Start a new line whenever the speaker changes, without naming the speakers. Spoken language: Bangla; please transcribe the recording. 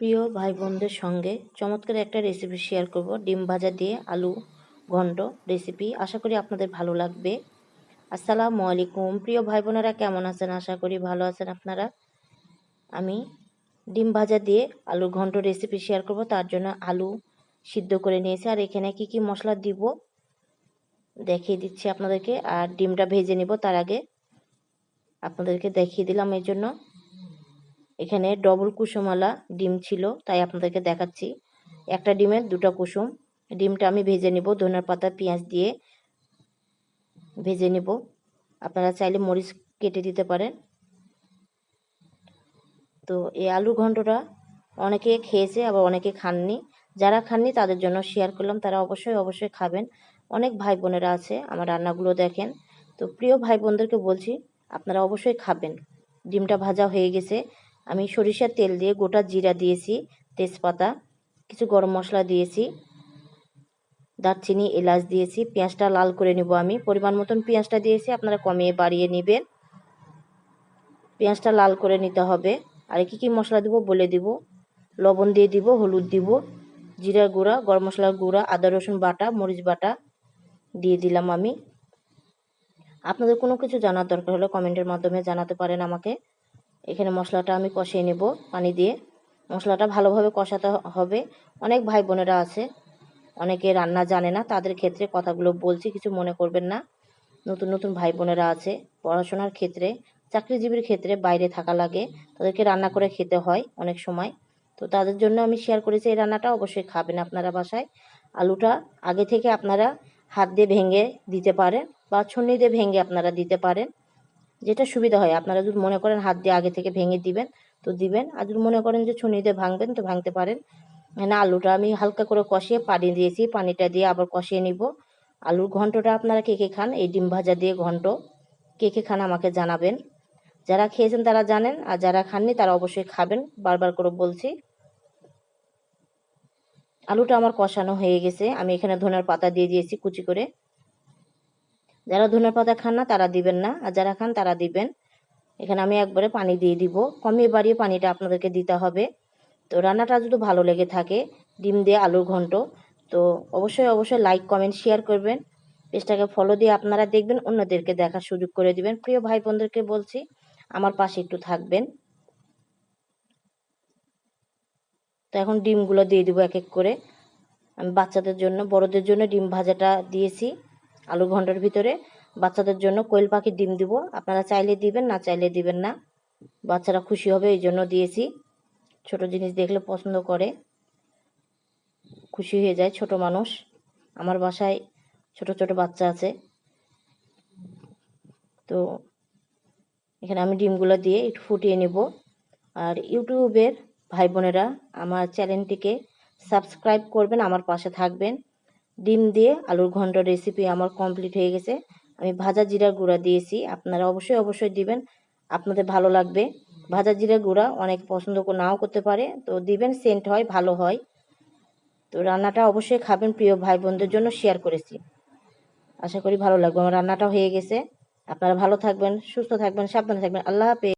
প্রিয় ভাই বোনদের সঙ্গে চমৎকার একটা রেসিপি শেয়ার করব। ডিম ভাজা দিয়ে আলু ঘন্ট রেসিপি আশা করি আপনাদের ভালো লাগবে। আসসালামু আলাইকুম। প্রিয় ভাই বোনেরা কেমন আছেন? আশা করি ভালো আছেন আপনারা। আমি ডিম ভাজা দিয়ে আলু ঘন্ট রেসিপি শেয়ার করব। তার জন্য আলু সিদ্ধ করে নিয়েছি। আর এখানে কি কি মশলা দিব দেখিয়ে দিচ্ছি আপনাদেরকে। আর ডিমটা ভেজে নিব। তার আগে আপনাদেরকে দেখিয়ে দিলাম এই জন্য। এখানে ডবল কুসুমওয়ালা ডিম ছিল, তাই আপনাদেরকে দেখাচ্ছি। একটা ডিমের দুটো কুসুম। ডিমটা আমি ভেজে নিব ধনের পাতা, পেঁয়াজ দিয়ে ভেজে নিব। আপনারা চাইলে মরিচ কেটে দিতে পারেন। তো এই আলু ঘন্টটা অনেকে খেয়েছে, আবার অনেকে খাননি। যারা খাননি, তাদের জন্য শেয়ার করলাম। তারা অবশ্যই অবশ্যই খাবেন। অনেক ভাই বোনেরা আছে, আমার রান্নাগুলো দেখেন। তো প্রিয় ভাই বোনদেরকে বলছি, আপনারা অবশ্যই খাবেন। ডিমটা ভাজা হয়ে গেছে। আমি সরিষার তেল দিয়ে গোটা জিরা দিয়েছি, তেজপাতা, কিছু গরম মশলা দিয়েছি, দারচিনি, এলাচ দিয়েছি, পেঁয়াজটা লাল করে নিব আমি। পরিমাণ মতন পেঁয়াজটা দিয়েছি, আপনারা কমিয়ে বাড়িয়ে নেবেন। পেঁয়াজটা লাল করে নিতে হবে। আর কি কি মশলা দিব বলে দিব। লবণ দিয়ে দিব, হলুদ দিব জিরার গুঁড়া, গরম মশলার গুঁড়া, আদা, রসুন বাটা, মরিচ বাটা দিয়ে দিলাম আমি। আপনাদের কোনো কিছু জানার দরকার হলে কমেন্টের মাধ্যমে জানাতে পারেন আমাকে। এখানে মশলাটা আমি কষিয়ে নেব পানি দিয়ে। মশলাটা ভালোভাবে কষাতে হবে। অনেক ভাই বোনেরা আছে, অনেকে রান্না জানে না, তাদের ক্ষেত্রে কথাগুলো বলছি, কিছু মনে করবেন না। নতুন নতুন ভাই বোনেরা আছে, পড়াশোনার ক্ষেত্রে, চাকরিজীবীর ক্ষেত্রে বাইরে থাকা লাগে, তাদেরকে রান্না করে খেতে হয় অনেক সময়। তো তাদের জন্য আমি শেয়ার করেছি এই রান্নাটা, অবশ্যই খাবেন আপনারা বাসায়। আলুটা আগে থেকে আপনারা হাত দিয়ে ভেঙে দিতে পারেন বা ছন্নি দিয়ে ভেঙে আপনারা দিতে পারেন। যেটা সুবিধা হয়। আপনারা যদি মনে করেন হাত দিয়ে আগে থেকে ভেঙে দিবেন, তো দিবেন। আর যদি মনে করেন যে ছুনি দিয়ে ভাঙবেন, তো ভাঙতে পারেন। এখানে আলুটা আমি হালকা করে কষিয়ে পানি দিয়েছি, পানিটা দিয়ে আবার কষিয়ে নিব। আলুর ঘন্টটা আপনারা কে কে খান? এই ডিম ভাজা দিয়ে ঘন্ট। কে কে খান আমাকে জানাবেন। যারা খেয়েছেন তারা জানেন, আর যারা খাননি তারা অবশ্যই খাবেন। বারবার করে বলছি। আলুটা আমার কষানো হয়ে গেছে। আমি এখানে ধনের পাতা দিয়ে দিয়েছি কুচি করে। যারা ধনের পাতা খান না, তারা দিবেন না। আর যারা খান, তারা দিবেন। এখানে আমি একবারে পানি দিয়ে দিব। কমিয়ে বাড়িয়ে পানিটা আপনাদেরকে দিতে হবে। তো রান্নাটা যদি ভালো লেগে থাকে, ডিম দিয়ে আলুর ঘন্ট, তো অবশ্যই অবশ্যই লাইক কমেন্ট শেয়ার করবেন। পেজটাকে ফলো দিয়ে আপনারা দেখবেন, অন্যদেরকে দেখার সুযোগ করে দিবেন। প্রিয় ভাই বোনদেরকে বলছি, আমার পাশে একটু থাকবেন। তো এখন ডিমগুলো দিয়ে দিব এক এক করে। আমি বাচ্চাদের জন্য, বড়দের জন্য ডিম ভাজাটা দিয়েছি। আলু ঘণ্টার ভিতরে। বাচ্চাদের জন্য কোয়েল পাখির ডিম দিব। আপনারা চাইলে দিবেন, না চাইলে দিবেন না। বাচ্চারা খুশি হবে, এই জন্য দিয়েছি। ছোট জিনিস দেখলে পছন্দ করে। খুশি হয়ে যায় ছোট মানুষ। আমার বাসায় ছোট ছোট বাচ্চা আছে। তো এখানে আমি ডিমগুলো দিয়ে একটু ফুটিয়ে নেব। আর ইউটিউবের ভাই বোনেরা আমার চ্যানেলটিকে সাবস্ক্রাইব করবেন, আমার পাশে থাকবেন। ডিম দিয়ে আলুর ঘন্ট রেসিপি আমার কমপ্লিট হয়ে গেছে। আমি ভাজা জিরার গুঁড়া দিয়েছি। আপনারা অবশ্যই অবশ্যই দিবেন। আপনাদের ভালো লাগবে। ভাজা জিরার গুঁড়া অনেক পছন্দ নাও করতে পারে। তো দিবেন সেন্ট হয়, ভালো হয়। তো রান্নাটা অবশ্যই খাবেন, প্রিয় ভাই বোনদের জন্য শেয়ার করেছি। আশা করি ভালো লাগবে। আমার রান্নাটা হয়ে গেছে। আপনারা ভালো থাকবেন, সুস্থ থাকবেন, সাবধানে থাকবেন। আল্লাহ হাফেজ।